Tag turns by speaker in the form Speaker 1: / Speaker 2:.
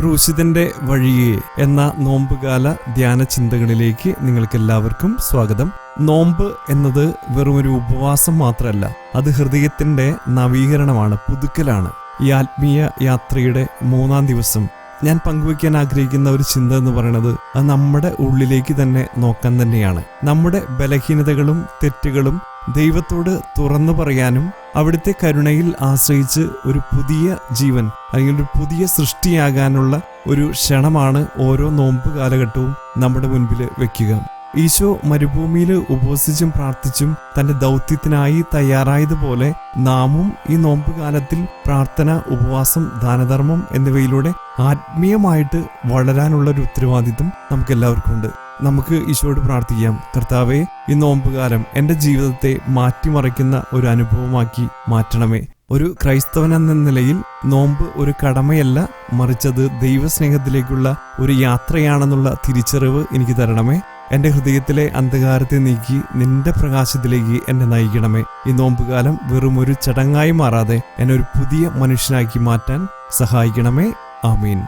Speaker 1: ക്രൂശിതന്റെ വഴിയെ എന്ന നോമ്പുകാല ധ്യാന ചിന്തകളിലേക്ക് നിങ്ങൾക്കെല്ലാവർക്കും സ്വാഗതം. നോമ്പ് എന്നത് വെറുമൊരു ഉപവാസം മാത്രമല്ല അത് ഹൃദയത്തിന്റെ നവീകരണമാണ് പുതുക്കലാണ്. ഈ ആത്മീയ യാത്രയുടെ മൂന്നാം ദിവസം ഞാൻ പങ്കുവയ്ക്കാൻ ആഗ്രഹിക്കുന്ന ഒരു ചിന്ത എന്ന് പറയുന്നത് അത് നമ്മുടെ ഉള്ളിലേക്ക് തന്നെ നോക്കാൻ തന്നെയാണ്. നമ്മുടെ ബലഹീനതകളും തെറ്റുകളും ദൈവത്തോട് തുറന്നു പറയാനും അവിടുത്തെ കരുണയിൽ ആശ്രയിച്ച് ഒരു പുതിയ ജീവൻ അല്ലെങ്കിൽ ഒരു പുതിയ സൃഷ്ടിയാകാനുള്ള ഒരു ക്ഷണമാണ് ഓരോ നോമ്പ് കാലഘട്ടവും നമ്മുടെ മുൻപിൽ വെക്കുക. ഈശോ മരുഭൂമിയിൽ ഉപവസിച്ചും പ്രാർത്ഥിച്ചും തന്റെ ദൗത്യത്തിനായി തയ്യാറായതുപോലെ നാമും ഈ നോമ്പുകാലത്തിൽ പ്രാർത്ഥന ഉപവാസം ദാനധർമ്മം എന്നിവയിലൂടെ ആത്മീയമായിട്ട് വളരാനുള്ള ഒരു ഉത്തരവാദിത്വം നമുക്ക് എല്ലാവർക്കും ഉണ്ട് നമുക്ക് ഈശോയോട് പ്രാർത്ഥിക്കാം. കർത്താവെ ഈ നോമ്പുകാലം എന്റെ ജീവിതത്തെ മാറ്റിമറിക്കുന്ന ഒരു അനുഭവമാക്കി മാറ്റണമേ. ഒരു ക്രൈസ്തവൻ എന്ന നിലയിൽ നോമ്പ് ഒരു കടമയല്ല മറിച്ചത് ദൈവസ്നേഹത്തിലേക്കുള്ള ഒരു യാത്രയാണെന്നുള്ള തിരിച്ചറിവ് എനിക്ക് തരണമേ. എന്റെ ഹൃദയത്തിലെ അന്ധകാരത്തെ നീക്കി നിന്റെ പ്രകാശത്തിലേക്ക് എന്നെ നയിക്കണമേ. ഈ നോമ്പുകാലം വെറും ഒരു ചടങ്ങായി മാറാതെ എന്നെ ഒരു പുതിയ മനുഷ്യനാക്കി മാറ്റാൻ സഹായിക്കണമേ. ആമീൻ.